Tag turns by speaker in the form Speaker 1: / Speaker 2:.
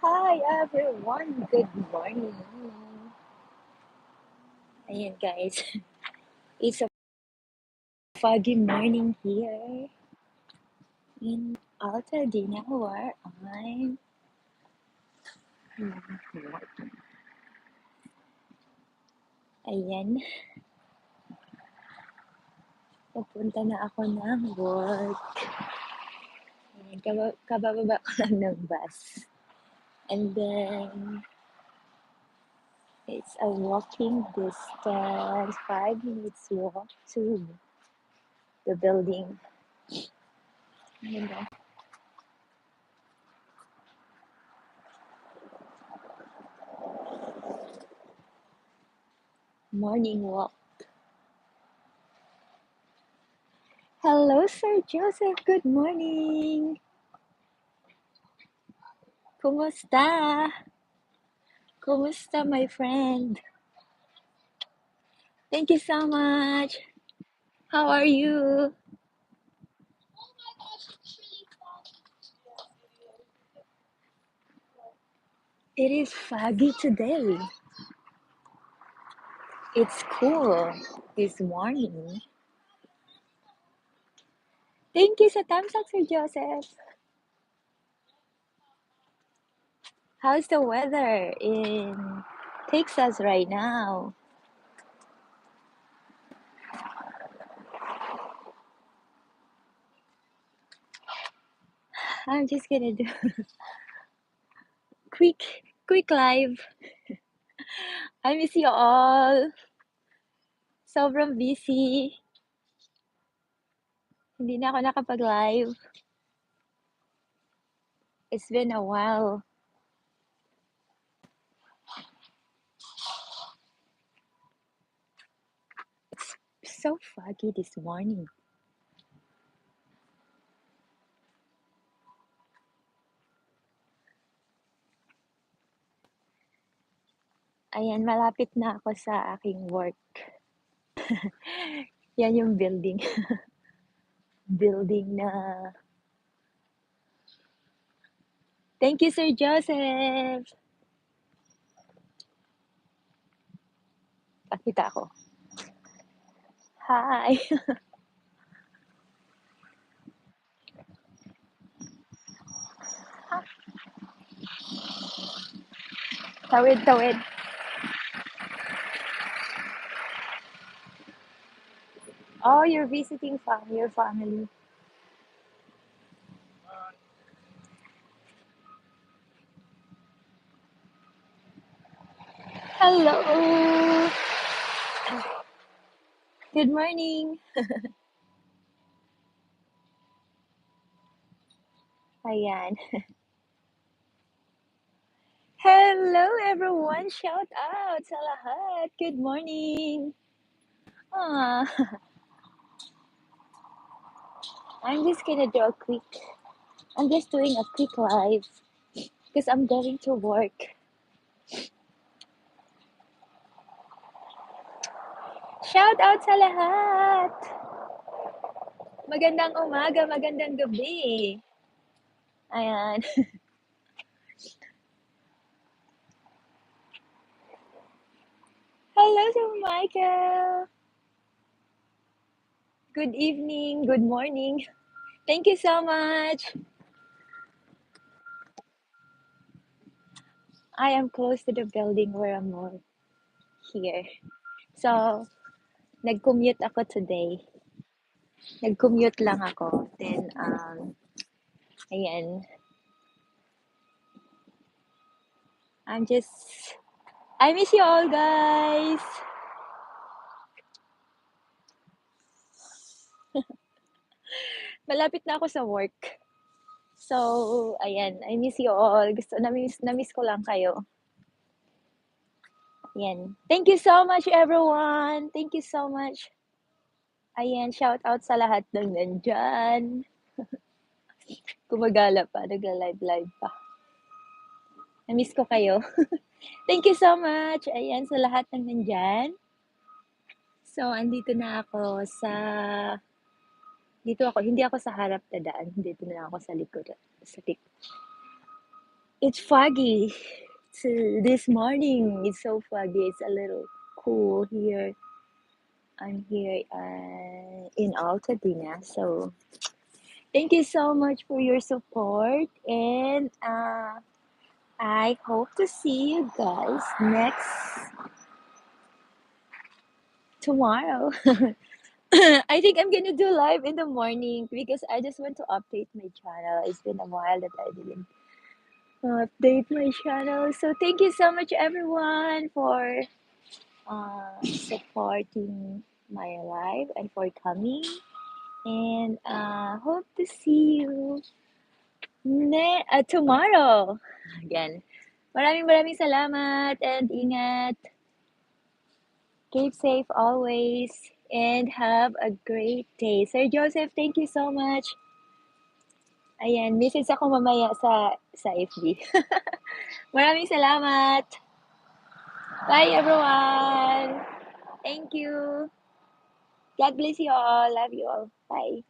Speaker 1: Hi everyone, good morning. Ayan guys, it's a foggy morning here in Altadena where I'm working. Ayan, papunta na ako ng work. Ayan, kaba- kabababa ko lang ng bus. And then, it's a walking distance, five minutes walk to the building. Morning walk. Hello, Sir Joseph. Good morning. Kumusta? Kumusta, my friend? Thank you so much. How are you? It is foggy today. It's cool this morning. Thank you sa up, Sir Joseph. How's the weather in Texas right now? I'm just gonna do quick, quick live. I miss you all. Sobrang busy. Hindi na ako nakapag-live. It's been a while. So foggy this morning. Ayan, malapit na ako sa aking work. Yan yung building. building na... Thank you, Sir Joseph! Pakita ako. Hi! tawid, tawid. Oh, you're visiting fam your family. Hello! Good morning! Ayan. Hello, everyone! Shout out sa lahat! Good morning! Ah, I'm just gonna do a quick... I'm just doing a quick live because I'm going to work. Shout out sa lahat! Magandang umaga, magandang gabi. Ayan. Hello, Sir Michael. Good evening, good morning. Thank you so much. I am close to the building where I'm more here. So, nag-commute ako today. Nag-commute lang ako. Then, um, ayan. I'm just... I miss you all, guys! Malapit na ako sa work. So, ayan. I miss you all. Gusto, na-miss, na-miss ko lang kayo. Ayan. Thank you so much, everyone! Thank you so much. Ayan, shout out sa lahat ng nandyan. Gumagala pa, nagla-live-live pa. Na-miss ko kayo. Thank you so much. Ayan, sa lahat ng nandyan. So, andito na ako sa... Dito ako, hindi ako sa harap na daan. Dito na ako sa likod. Sa lik It's foggy. Uh, this morning it's so foggy. It's a little cool here. I'm here uh, in Altadena. So thank you so much for your support. And uh, I hope to see you guys next tomorrow. I think I'm gonna do live in the morning because I just want to update my channel. It's been a while that I didn't update my channel. So thank you so much everyone for uh, supporting my live and for coming. And uh, hope to see you ne- uh, tomorrow. Again. Maraming maraming salamat and ingat. Keep safe always and have a great day. Sir Joseph, thank you so much. Ayan, message ako mamaya sa sa FB. Maraming salamat. Bye everyone. Thank you. God bless you all. Love you all. Bye.